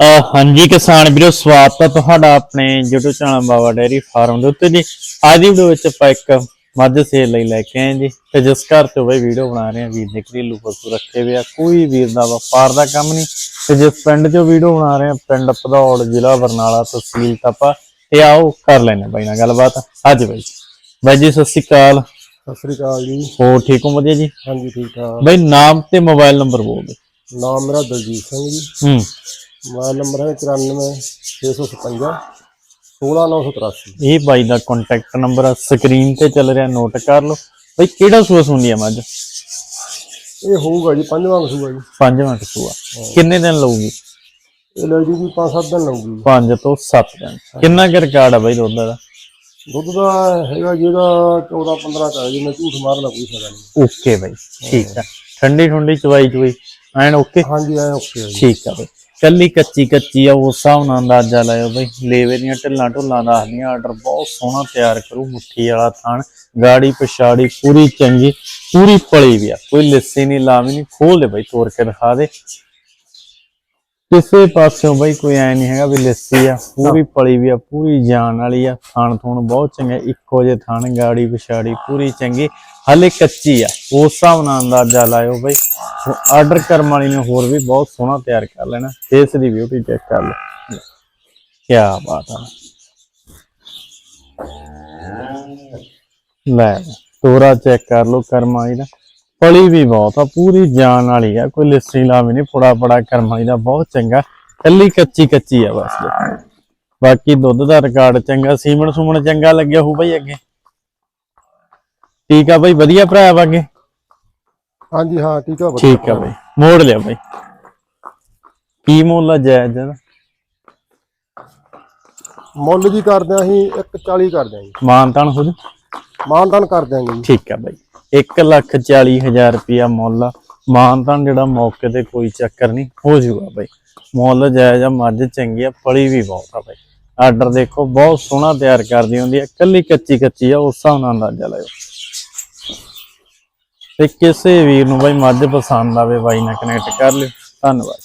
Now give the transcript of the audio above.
ਹਾਂਜੀ ਕਿਸਾਨ ਵੀਰੋ ਸਵਾਗਤ ਹੈ ਤੁਹਾਡਾ ਆਪਣੇ YouTube channel Baba dairy farm ਦੇ ਉੱਤੇ ਜੀ। ਅੱਜ ਦੀ ਵੀਡੀਓ ਵਿੱਚ ਆਪਾਂ ਇੱਕ ਮੱਝ ਸੇਲ ਲਈ ਲੈ ਕੇ ਆਏ ਜੀ ਤੇ ਜਿਸ ਘਰ ਤੋਂ ਬਈ ਵੀਡੀਓ ਬਣਾ ਰਹੇ ਆ ਵੀਰ ਦੇ ਘਰੇਲੂ ਪਸ਼ੂ ਰੱਖੇ ਹੋਏ ਆ ਕੋਈ ਵੀਰ ਦਾ ਵਪਾਰ ਦਾ ਕੰਮ ਨਹੀਂ। ਤੇ ਜਿਸ ਪਿੰਡ 'ਚੋਂ ਵੀਡੀਓ ਬਣਾ ਰਹੇ ਆ ਪਿੰਡ ਭਦੌੜ ਜ਼ਿਲ੍ਹਾ ਬਰਨਾਲਾ ਤਹਿਸੀਲ ਤਪਾ ਤੇ ਆਓ ਕਰ ਲੈਣੇ ਬਾਈ ਨਾਲ ਗੱਲਬਾਤ। ਅੱਜ ਬਾਈ ਬਾਈ ਜੀ ਸਤਿ ਸ਼੍ਰੀ ਅਕਾਲ। ਸਤਿ ਸ੍ਰੀ ਅਕਾਲ ਜੀ। ਹੋਰ ਠੀਕ ਹੋ ਵਧੀਆ ਜੀ? ਹਾਂਜੀ ਠੀਕ ਠਾਕ। ਬਾਈ ਨਾਮ ਤੇ ਮੋਬਾਈਲ ਨੰਬਰ ਬੋਲ ਦਿਓ। ਨਾਮ ਮੇਰਾ ਦਲਜੀਤ ਸਿੰਘ ਜੀ। ਹੂੰ। ਮੋਬਾਈਲ ਨੰਬਰ ਹੈ 94656 16983 ਇਹ ਬਾਈ ਦਾ ਕੰਟੈਕਟ ਨੰਬਰ ਸਕਰੀਨ ਤੇ ਚੱਲ ਰਿਹਾ ਨੋਟ ਕਰ ਲਓ। ਬਈ ਕਿਹੜਾ ਸੂਆ ਸੁਣਦੀ ਆ ਮੱਝ? ਇਹ ਹੋਊਗਾ ਜੀ ਪੰਜਵਾਂ ਕਸੂਆ ਜੀ। ਪੰਜਵਾਂ ਸੂਆ। ਕਿੰਨੇ ਦਿਨ ਲਊਗੀ? ਇਹ ਲੈ ਜੂਗੀ 5-7 ਦਿਨ ਲਊਗੀ ਪੰਜ ਤੋਂ 7 ਦਿਨ। ਕਿੰਨਾ ਕੁ ਰਿਕਾਰਡ ਆ ਬਾਈ ਦੁੱਧ ਦਾ? ਦੁੱਧ ਦਾ ਹੈਗਾ ਜਿਹਦਾ 14-15 ਕਾ ਜੀ ਮੈਂ ਝੂਠ ਮਾਰਨ ਕੋਈ ਫਾਇਦਾ ਨਹੀਂ। ਓਕੇ ਬਾਈ ਠੀਕ ਆ। ਠੰਡੀ ਠੰਡੀ ਚਵਾਈ ਚਵਾਈ ਐਨ ਓਕੇ? ਹਾਂਜੀ ਐ ਓਕੇ ਆ ਜੀ। ਠੀਕ ਆ ਬਾਈ। ਕੱਲੀ ਕੱਚੀ ਕੱਚੀ ਆ ਉਸ ਹਿਸਾਬ ਨਾਲ ਅੰਦਾਜ਼ਾ ਲਾਇਓ ਬਾਈ। ਲੇਵੇ ਦੀਆਂ ਢਿੱਲਾਂ ਢੁੱਲਾਂ ਦੱਸਦੀਆਂ ਆਰਡਰ ਬਹੁਤ ਸੋਹਣਾ ਤਿਆਰ ਕਰੂ ਮੁੱਠੀ ਵਾਲਾ ਥਾਣ ਗਾੜੀ ਪਛਾੜੀ ਪੂਰੀ ਚੰਗੀ ਪੂਰੀ ਪਲੀ ਵੀ ਆ। ਕੋਈ ਲਿੱਸੀ ਨਹੀਂ ਲਾਵੀ ਨਹੀਂ ਖੋਲ ਦੇ ਬਾਈ ਤੋੜ ਕੇ ਦਿਖਾ ਦੇ। ਕਿਸੇ ਪਾਸਿਓਂ ਬਾਈ ਕੋਈ ਐ ਨਹੀਂ ਹੈਗਾ ਵੀ ਲੱਸੀ ਆ ਪੂਰੀ ਪਲੀ ਵੀ ਆ ਪੂਰੀ ਜਾਨ ਵਾਲੀ ਆ ਥਾਣ ਥੂਣ ਬਹੁਤ ਚੰਗਾ ਇੱਕੋ ਜੇ ਥਾਣ ਗਾੜੀ ਪਛਾੜੀ ਪੂਰੀ ਚੰਗੀ ਹਲੇ ਕੱਚੀ ਆ। ਉਸ ਹਿਸਾਬ ਨਾਲ ਅੰਦਾਜ਼ਾ ਲਾਇਓ ਬਾਈ। ਆਰਡਰ ਕਰਮ ਵਾਲੀ ਨੇ ਹੋਰ ਵੀ ਬਹੁਤ ਸੋਹਣਾ ਤਿਆਰ ਕਰ ਲੈਣਾ। ਫੇਸ ਦੀ ਬਿਊਟੀ ਚੈੱਕ ਕਰ ਲਓ। ਕੀ ਬਾਤ ਆ। ਲੈ ਤੋਰਾ ਚੈੱਕ ਕਰ ਲਓ ਕਰਮ ਵਾਲੀ ਦਾ। ਪਲੀ ਵੀ ਬਹੁਤ ਆ ਪੂਰੀ ਜਾਨ ਵਾਲੀ ਆ ਕੋਈ ਲਿਸੀ ਲਾ ਵੀ ਨਹੀਂ ਫੁੜਾ ਫੜਾ ਕਰਮ ਵਾਲੀ ਦਾ ਬਹੁਤ ਚੰਗਾ ਕੱਲੀ ਕੱਚੀ ਕੱਚੀ ਆ ਬਸ। ਬਾਕੀ ਦੁੱਧ ਦਾ ਰਿਕਾਰਡ ਚੰਗਾ ਸੀਮਣ ਸੂਮਣ ਚੰਗਾ ਲੱਗਿਆ ਹੋਊ ਬਈ ਅੱਗੇ। ਠੀਕ ਆ ਬਈ ਵਧੀਆ ਭਰਾ ਵਾਗੇ ਹਾਂਜੀ ਹਾਂ ਠੀਕ ਆ ਵਧੀਆ। ਠੀਕ ਆ ਬਈ ਮੋੜ ਲਿਆ ਬਈ। ਕੀ ਮੁੱਲ ਆ ਜਾਇਜ਼ ਦਾ ਮੁੱਲ ਜੀ ਕਰਦੇ ਆਂ ਅਸੀਂ 140 ਕਰਦੇ ਆਂ ਜੀ। ਮਾਨਤਾਨ ਹੋ ਜੂ ਮਾਨਦਾਨ ਕਰ ਦਿਆਂਗੇ ਜੀ। ਠੀਕ ਆ ਬਾਈ। 140000 ਰੁਪਿਆ ਮੁੱਲ ਆ। ਮਾਨਤਾਨ ਜਿਹੜਾ ਮੌਕੇ ਤੇ ਕੋਈ ਚੱਕਰ ਨਹੀਂ, ਹੋ ਜਾਊਗਾ ਬਾਈ। ਮੁੱਲ ਜਾਇਜ਼ ਆ ਮੱਝ ਚੰਗੀ ਆ ਪਲੀ ਵੀ ਬਹੁਤ ਆ ਬਾਈ। ਆਰਡਰ ਦੇਖੋ, ਬਹੁਤ ਸੋਹਣਾ ਤਿਆਰ ਕਰਦੀ ਹੁੰਦੀ ਆ, ਕੱਲੀ ਕੱਚੀ ਕੱਚੀ ਆ, ਉਸ ਹਿਸਾਬ ਨਾਲ ਅੰਦਾਜ਼ਾ ਲਾਇਓ। ਤੇ ਕਿਸੇ ਵੀਰ ਨੂੰ ਬਾਈ ਮੱਝ ਪਸੰਦ ਆਵੇ, ਬਾਈ ਨਾਲ ਕਨੈਕਟ ਕਰ ਲਿਓ। ਧੰਨਵਾਦ।